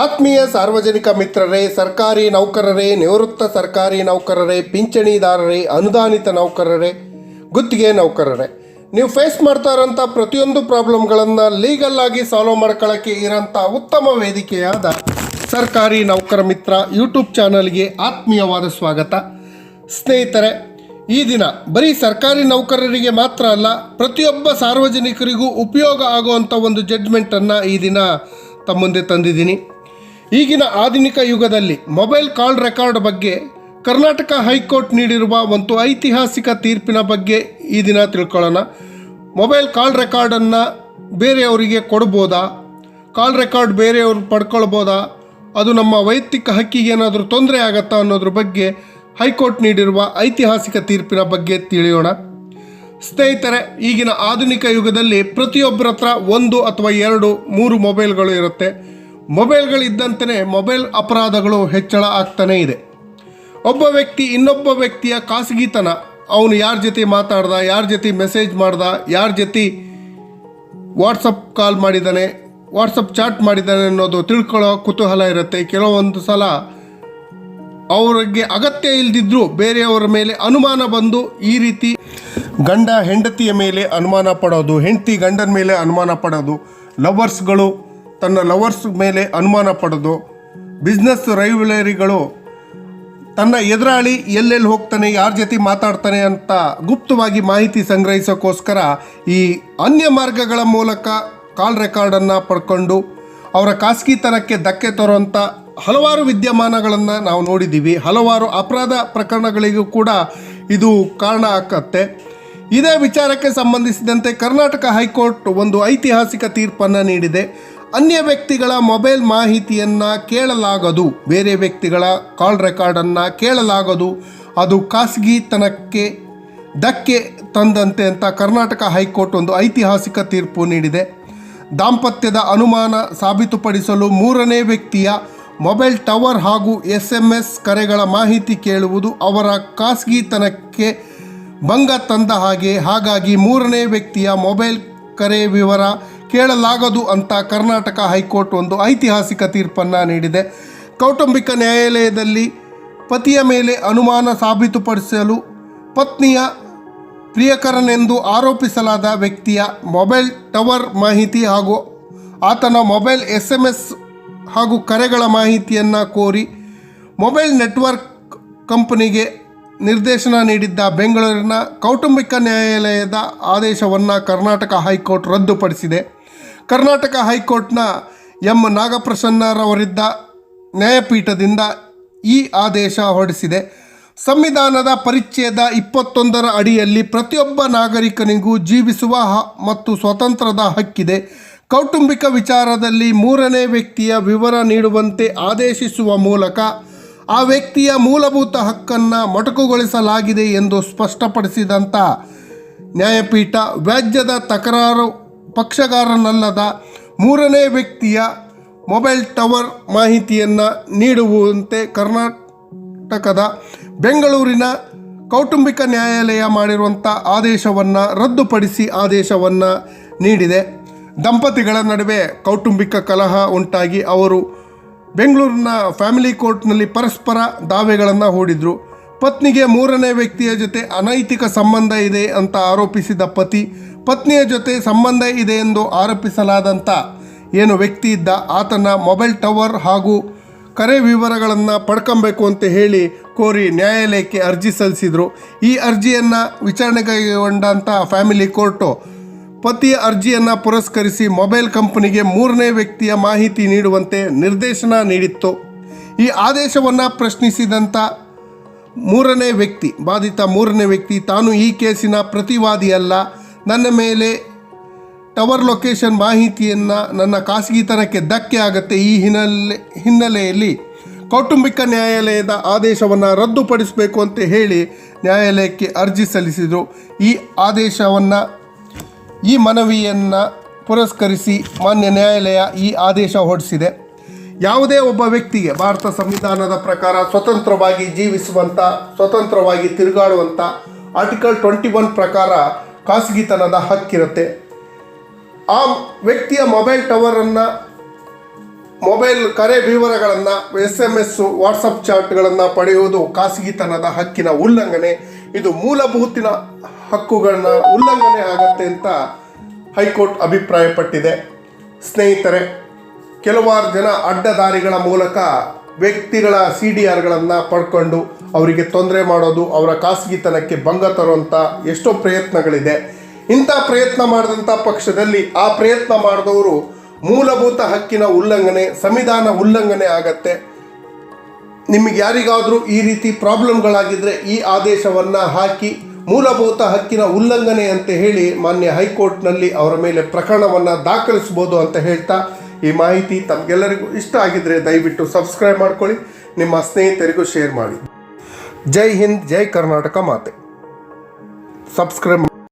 ಆತ್ಮೀಯ ಸಾರ್ವಜನಿಕ ಮಿತ್ರರೇ, ಸರ್ಕಾರಿ ನೌಕರರೇ, ನಿವೃತ್ತ ಸರ್ಕಾರಿ ನೌಕರರೇ, ಪಿಂಚಣಿದಾರರೇ, ಅನುದಾನಿತ ನೌಕರರೇ, ಗುತ್ತಿಗೆ ನೌಕರರೇ. ನೀವು ಫೇಸ್ ಮಾಡ್ತಾ ಇರೋಂಥ ಪ್ರತಿಯೊಂದು ಪ್ರಾಬ್ಲಮ್ಗಳನ್ನು ಲೀಗಲ್ ಆಗಿ ಸಾಲ್ವ್ ಮಾಡ್ಕೊಳ್ಳೋಕ್ಕೆ ಇರೋಂಥ ಉತ್ತಮ ವೇದಿಕೆಯಾದ ಸರ್ಕಾರಿ ನೌಕರ ಮಿತ್ರ ಯೂಟ್ಯೂಬ್ ಚಾನಲ್ಗೆ ಆತ್ಮೀಯವಾದ ಸ್ವಾಗತ. ಸ್ನೇಹಿತರೆ, ಈ ದಿನ ಬರೀ ಸರ್ಕಾರಿ ನೌಕರರಿಗೆ ಮಾತ್ರ ಅಲ್ಲ, ಪ್ರತಿಯೊಬ್ಬ ಸಾರ್ವಜನಿಕರಿಗೂ ಉಪಯೋಗ ಆಗುವಂಥ ಒಂದು ಜಡ್ಜ್ಮೆಂಟನ್ನು ಈ ದಿನ ತಮ್ಮ ಮುಂದೆ ತಂದಿದ್ದೀನಿ. ಈಗಿನ ಆಧುನಿಕ ಯುಗದಲ್ಲಿ ಮೊಬೈಲ್ ಕಾಲ್ ರೆಕಾರ್ಡ್ ಬಗ್ಗೆ ಕರ್ನಾಟಕ ಹೈಕೋರ್ಟ್ ನೀಡಿರುವ ಒಂದು ಐತಿಹಾಸಿಕ ತೀರ್ಪಿನ ಬಗ್ಗೆ ಈ ದಿನ ತಿಳ್ಕೊಳ್ಳೋಣ. ಮೊಬೈಲ್ ಕಾಲ್ ರೆಕಾರ್ಡನ್ನು ಬೇರೆಯವರಿಗೆ ಕೊಡ್ಬೋದಾ? ಕಾಲ್ ರೆಕಾರ್ಡ್ ಬೇರೆಯವರು ಪಡ್ಕೊಳ್ಬೋದಾ? ಅದು ನಮ್ಮ ವೈಯಕ್ತಿಕ ಹಕ್ಕಿಗೆ ಏನಾದರೂ ತೊಂದರೆ ಆಗತ್ತಾ ಅನ್ನೋದ್ರ ಬಗ್ಗೆ ಹೈಕೋರ್ಟ್ ನೀಡಿರುವ ಐತಿಹಾಸಿಕ ತೀರ್ಪಿನ ಬಗ್ಗೆ ತಿಳಿಯೋಣ. ಸ್ನೇಹಿತರೆ, ಈಗಿನ ಆಧುನಿಕ ಯುಗದಲ್ಲಿ ಪ್ರತಿಯೊಬ್ಬರ ಹತ್ರ ಒಂದು ಅಥವಾ ಎರಡು, ಮೂರು ಮೊಬೈಲ್ಗಳು ಇರುತ್ತೆ. ಮೊಬೈಲ್ಗಳಿದ್ದಂತೆಯೇ ಮೊಬೈಲ್ ಅಪರಾಧಗಳು ಹೆಚ್ಚಳ ಆಗ್ತಾನೇ ಇದೆ. ಒಬ್ಬ ವ್ಯಕ್ತಿ ಇನ್ನೊಬ್ಬ ವ್ಯಕ್ತಿಯ ಖಾಸಗಿತನ, ಅವನು ಯಾರ ಜೊತೆ ಮಾತಾಡ್ದ, ಯಾರ ಜೊತೆ ಮೆಸೇಜ್ ಮಾಡ್ದ, ಯಾರ ಜೊತೆ ವಾಟ್ಸಪ್ ಕಾಲ್ ಮಾಡಿದ್ದಾನೆ, ವಾಟ್ಸಪ್ ಚಾಟ್ ಮಾಡಿದ್ದಾನೆ ಅನ್ನೋದು ತಿಳ್ಕೊಳ್ಳೋ ಕುತೂಹಲ ಇರುತ್ತೆ. ಕೆಲವೊಂದು ಸಲ ಅವರಿಗೆ ಅಗತ್ಯ ಇಲ್ದಿದ್ರೂ ಬೇರೆಯವರ ಮೇಲೆ ಅನುಮಾನ ಬಂದು ಈ ರೀತಿ ಗಂಡ ಹೆಂಡತಿಯ ಮೇಲೆ ಅನುಮಾನ ಪಡೋದು, ಹೆಂಡತಿ ಗಂಡನ ಮೇಲೆ ಅನುಮಾನ ಪಡೋದು, ಲವರ್ಸ್ಗಳು ತನ್ನ ಲವರ್ಸ್ ಮೇಲೆ ಅನುಮಾನ ಪಡೆದು ಬಿಸ್ನೆಸ್ ರೈವಲರಿಗಳು ತನ್ನ ಎದುರಾಳಿ ಎಲ್ಲೆಲ್ಲಿ ಹೋಗ್ತಾನೆ, ಯಾರ ಜೊತೆ ಮಾತಾಡ್ತಾನೆ ಅಂತ ಗುಪ್ತವಾಗಿ ಮಾಹಿತಿ ಸಂಗ್ರಹಿಸೋಕ್ಕೋಸ್ಕರ ಈ ಅನ್ಯ ಮಾರ್ಗಗಳ ಮೂಲಕ ಕಾಲ್ ರೆಕಾರ್ಡನ್ನು ಪಡ್ಕೊಂಡು ಅವರ ಖಾಸಗಿತನಕ್ಕೆ ಧಕ್ಕೆ ತರುವಂಥ ಹಲವಾರು ವಿದ್ಯಮಾನಗಳನ್ನು ನಾವು ನೋಡಿದ್ದೀವಿ ಹಲವಾರು ಅಪರಾಧ ಪ್ರಕರಣಗಳಿಗೂ ಕೂಡ ಇದು ಕಾರಣ ಆಗತ್ತೆ. ಇದೇ ವಿಚಾರಕ್ಕೆ ಸಂಬಂಧಿಸಿದಂತೆ ಕರ್ನಾಟಕ ಹೈಕೋರ್ಟ್ ಒಂದು ಐತಿಹಾಸಿಕ ತೀರ್ಪನ್ನು ನೀಡಿದೆ. ಅನ್ಯ ವ್ಯಕ್ತಿಗಳ ಮೊಬೈಲ್ ಮಾಹಿತಿಯನ್ನು ಕೇಳಲಾಗದು. ಬೇರೆ ವ್ಯಕ್ತಿಗಳ ಕಾಲ್ ರೆಕಾರ್ಡನ್ನು ಕೇಳಲಾಗದು. ಅದು ಖಾಸಗಿತನಕ್ಕೆ ಧಕ್ಕೆ ತಂದಂತೆ ಅಂತ ಕರ್ನಾಟಕ ಹೈಕೋರ್ಟ್ ಒಂದು ಐತಿಹಾಸಿಕ ತೀರ್ಪು ನೀಡಿದೆ. ದಾಂಪತ್ಯದ ಅನುಮಾನ ಸಾಬೀತುಪಡಿಸಲು ಮೂರನೇ ವ್ಯಕ್ತಿಯ ಮೊಬೈಲ್ ಟವರ್ ಹಾಗೂ ಎಸ್ ಎಂ ಎಸ್ ಕರೆಗಳ ಮಾಹಿತಿ ಕೇಳುವುದು ಅವರ ಖಾಸಗಿತನಕ್ಕೆ ಭಂಗ ತಂದ ಹಾಗೆ. ಹಾಗಾಗಿ ಮೂರನೇ ವ್ಯಕ್ತಿಯ ಮೊಬೈಲ್ ಕರೆ ವಿವರ ಕೇಳಲಾಗದು ಅಂತ ಕರ್ನಾಟಕ ಹೈಕೋರ್ಟ್ ಒಂದು ಐತಿಹಾಸಿಕ ತೀರ್ಪನ್ನು ನೀಡಿದೆ. ಕೌಟುಂಬಿಕ ನ್ಯಾಯಾಲಯದಲ್ಲಿ ಪತಿಯ ಮೇಲೆ ಅನುಮಾನ ಸಾಬೀತುಪಡಿಸಲು ಪತ್ನಿಯ ಪ್ರಿಯಕರನೆಂದು ಆರೋಪಿಸಲಾದ ವ್ಯಕ್ತಿಯ ಮೊಬೈಲ್ ಟವರ್ ಮಾಹಿತಿ ಹಾಗೂ ಆತನ ಮೊಬೈಲ್ ಎಸ್ ಎಂ ಎಸ್ ಹಾಗೂ ಕರೆಗಳ ಮಾಹಿತಿಯನ್ನು ಕೋರಿ ಮೊಬೈಲ್ ನೆಟ್ವರ್ಕ್ ಕಂಪನಿಗೆ ನಿರ್ದೇಶನ ನೀಡಿದ್ದ ಬೆಂಗಳೂರಿನ ಕೌಟುಂಬಿಕ ನ್ಯಾಯಾಲಯದ ಆದೇಶವನ್ನು ಕರ್ನಾಟಕ ಹೈಕೋರ್ಟ್ ರದ್ದುಪಡಿಸಿದೆ. ಕರ್ನಾಟಕ ಹೈಕೋರ್ಟ್ನ ಎಂ ನಾಗಪ್ರಸನ್ನರವರಿದ್ದ ನ್ಯಾಯಪೀಠದಿಂದ ಈ ಆದೇಶ ಹೊರಡಿಸಿದೆ. ಸಂವಿಧಾನದ ಪರಿಚ್ಛೇದ ಇಪ್ಪತ್ತೊಂದರ ಅಡಿಯಲ್ಲಿ ಪ್ರತಿಯೊಬ್ಬ ನಾಗರಿಕನಿಗೂ ಜೀವಿಸುವ ಮತ್ತು ಸ್ವತಂತ್ರದ ಹಕ್ಕಿದೆ. ಕೌಟುಂಬಿಕ ವಿಚಾರದಲ್ಲಿ ಮೂರನೇ ವ್ಯಕ್ತಿಯ ವಿವರ ನೀಡುವಂತೆ ಆದೇಶಿಸುವ ಮೂಲಕ ಆ ವ್ಯಕ್ತಿಯ ಮೂಲಭೂತ ಹಕ್ಕನ್ನು ಮೊಟಕುಗೊಳಿಸಲಾಗಿದೆ ಎಂದು ಸ್ಪಷ್ಟಪಡಿಸಿದಂಥ ನ್ಯಾಯಪೀಠ ವ್ಯಾಜ್ಯದ ತಕರಾರು ಪಕ್ಷಗಾರನಲ್ಲದ ಮೂರನೇ ವ್ಯಕ್ತಿಯ ಮೊಬೈಲ್ ಟವರ್ ಮಾಹಿತಿಯನ್ನು ನೀಡುವಂತೆ ಕರ್ನಾಟಕದ ಬೆಂಗಳೂರಿನ ಕೌಟುಂಬಿಕ ನ್ಯಾಯಾಲಯ ಮಾಡಿರುವಂಥ ಆದೇಶವನ್ನು ರದ್ದುಪಡಿಸಿ ಆದೇಶವನ್ನು ನೀಡಿದೆ. ದಂಪತಿಗಳ ನಡುವೆ ಕೌಟುಂಬಿಕ ಕಲಹ ಉಂಟಾಗಿ ಅವರು ಬೆಂಗಳೂರಿನ ಫ್ಯಾಮಿಲಿ ಕೋರ್ಟ್ನಲ್ಲಿ ಪರಸ್ಪರ ದಾವೆಗಳನ್ನು ಹೂಡಿದರು. ಪತ್ನಿಗೆ ಮೂರನೇ ವ್ಯಕ್ತಿಯ ಜೊತೆ ಅನೈತಿಕ ಸಂಬಂಧ ಇದೆ ಅಂತ ಆರೋಪಿಸಿದ ಪತಿ ಪತ್ನಿಯ ಜೊತೆ ಸಂಬಂಧ ಇದೆ ಎಂದು ಆರೋಪಿಸಲಾದಂಥ ಏನು ವ್ಯಕ್ತಿ ಇದ್ದ ಆತನ ಮೊಬೈಲ್ ಟವರ್ ಹಾಗೂ ಕರೆ ವಿವರಗಳನ್ನು ಪಡ್ಕೊಬೇಕು ಅಂತ ಹೇಳಿ ಕೋರಿ ನ್ಯಾಯಾಲಯಕ್ಕೆ ಅರ್ಜಿ ಸಲ್ಲಿಸಿದರು. ಈ ಅರ್ಜಿಯನ್ನು ವಿಚಾರಣೆ ಕೈಗೊಂಡಂಥ ಫ್ಯಾಮಿಲಿ ಕೋರ್ಟು ಪತಿಯ ಅರ್ಜಿಯನ್ನು ಪುರಸ್ಕರಿಸಿ ಮೊಬೈಲ್ ಕಂಪನಿಗೆ ಮೂರನೇ ವ್ಯಕ್ತಿಯ ಮಾಹಿತಿ ನೀಡುವಂತೆ ನಿರ್ದೇಶನ ನೀಡಿತ್ತು. ಈ ಆದೇಶವನ್ನು ಪ್ರಶ್ನಿಸಿದಂಥ ಮೂರನೇ ವ್ಯಕ್ತಿ, ಬಾಧಿತ ಮೂರನೇ ವ್ಯಕ್ತಿ ತಾನು ಈ ಕೇಸಿನ ಪ್ರತಿವಾದಿಯಲ್ಲ. ನನ್ನ ಮೇಲೆ ಟವರ್ ಲೊಕೇಶನ್ ಮಾಹಿತಿಯನ್ನು ನನ್ನ ಖಾಸಗಿತನಕ್ಕೆ ಧಕ್ಕೆ ಆಗುತ್ತೆ ಈ ಹಿನ್ನೆಲೆ ಹಿನ್ನೆಲೆಯಲ್ಲಿ ಕೌಟುಂಬಿಕ ನ್ಯಾಯಾಲಯದ ಆದೇಶವನ್ನು ರದ್ದುಪಡಿಸಬೇಕು ಅಂತ ಹೇಳಿ ನ್ಯಾಯಾಲಯಕ್ಕೆ ಅರ್ಜಿ ಸಲ್ಲಿಸಿದರು. ಈ ಆದೇಶವನ್ನು ಈ ಮನವಿಯನ್ನು ಪುರಸ್ಕರಿಸಿ ಮಾನ್ಯ ನ್ಯಾಯಾಲಯ ಈ ಆದೇಶ ಹೊರಡಿಸಿದೆ. ಯಾವುದೇ ಒಬ್ಬ ವ್ಯಕ್ತಿಗೆ ಭಾರತ ಸಂವಿಧಾನದ ಪ್ರಕಾರ ಸ್ವತಂತ್ರವಾಗಿ ಜೀವಿಸುವಂಥ ಸ್ವತಂತ್ರವಾಗಿ ತಿರುಗಾಡುವಂಥ ಆರ್ಟಿಕಲ್ ಟ್ವೆಂಟಿ ಒನ್ ಪ್ರಕಾರ ಖಾಸಗಿತನದ ಹಕ್ಕಿರುತ್ತೆ. ಆ ವ್ಯಕ್ತಿಯ ಮೊಬೈಲ್ ಟವರನ್ನು, ಮೊಬೈಲ್ ಕರೆ ವಿವರಗಳನ್ನು ಎಸ್ ಎಂ ಎಸ್ ವಾಟ್ಸಪ್ ಚಾಟ್ಗಳನ್ನು ಪಡೆಯುವುದು ಖಾಸಗಿತನದ ಹಕ್ಕಿನ ಉಲ್ಲಂಘನೆ. ಇದು ಮೂಲಭೂತಿನ ಹಕ್ಕುಗಳನ್ನ ಉಲ್ಲಂಘನೆ ಆಗತ್ತೆ ಅಂತ ಹೈಕೋರ್ಟ್ ಅಭಿಪ್ರಾಯಪಟ್ಟಿದೆ. ಸ್ನೇಹಿತರೆ, ಕೆಲವಾರು ಜನ ಅಡ್ಡದಾರಿಗಳ ಮೂಲಕ ವ್ಯಕ್ತಿಗಳ ಸಿ ಡಿ ಆರ್ಗಳನ್ನು ಪಡ್ಕೊಂಡು ಅವರಿಗೆ ತೊಂದರೆ ಮಾಡೋದು, ಅವರ ಖಾಸಗಿತನಕ್ಕೆ ಭಂಗ ತರುವಂಥ ಎಷ್ಟೋ ಪ್ರಯತ್ನಗಳಿದೆ. ಇಂಥ ಪ್ರಯತ್ನ ಮಾಡಿದಂಥ ಪಕ್ಷದಲ್ಲಿ ಆ ಪ್ರಯತ್ನ ಮಾಡಿದವರು ಮೂಲಭೂತ ಹಕ್ಕಿನ ಉಲ್ಲಂಘನೆ, ಸಂವಿಧಾನ ಉಲ್ಲಂಘನೆ ಆಗತ್ತೆ. ನಿಮಗೆ ಯಾರಿಗಾದರೂ ಈ ರೀತಿ ಪ್ರಾಬ್ಲಮ್ಗಳಾಗಿದ್ದರೆ ಈ ಆದೇಶವನ್ನು ಹಾಕಿ ಮೂಲಭೂತ ಹಕ್ಕಿನ ಉಲ್ಲಂಘನೆ ಅಂತ ಹೇಳಿ ಮಾನ್ಯ ಹೈಕೋರ್ಟ್ನಲ್ಲಿ ಅವರ ಮೇಲೆ ಪ್ರಕರಣವನ್ನು ದಾಖಲಿಸ್ಬೋದು ಅಂತ ಹೇಳ್ತಾ ಈ ಮಾಹಿತಿ ತಮಗೆಲ್ಲರಿಗೂ ಇಷ್ಟ ಆಗಿದ್ದರೆ ದಯವಿಟ್ಟು ಸಬ್ಸ್ಕ್ರೈಬ್ ಮಾಡ್ಕೊಳ್ಳಿ, ನಿಮ್ಮ ಸ್ನೇಹಿತರಿಗೂ ಶೇರ್ ಮಾಡಿ. ಜೈ ಹಿಂದ್ ಜೈ ಕರ್ನಾಟಕ ಮಾತೆ ಸಬ್ಸ್ಕ್ರೈಬ್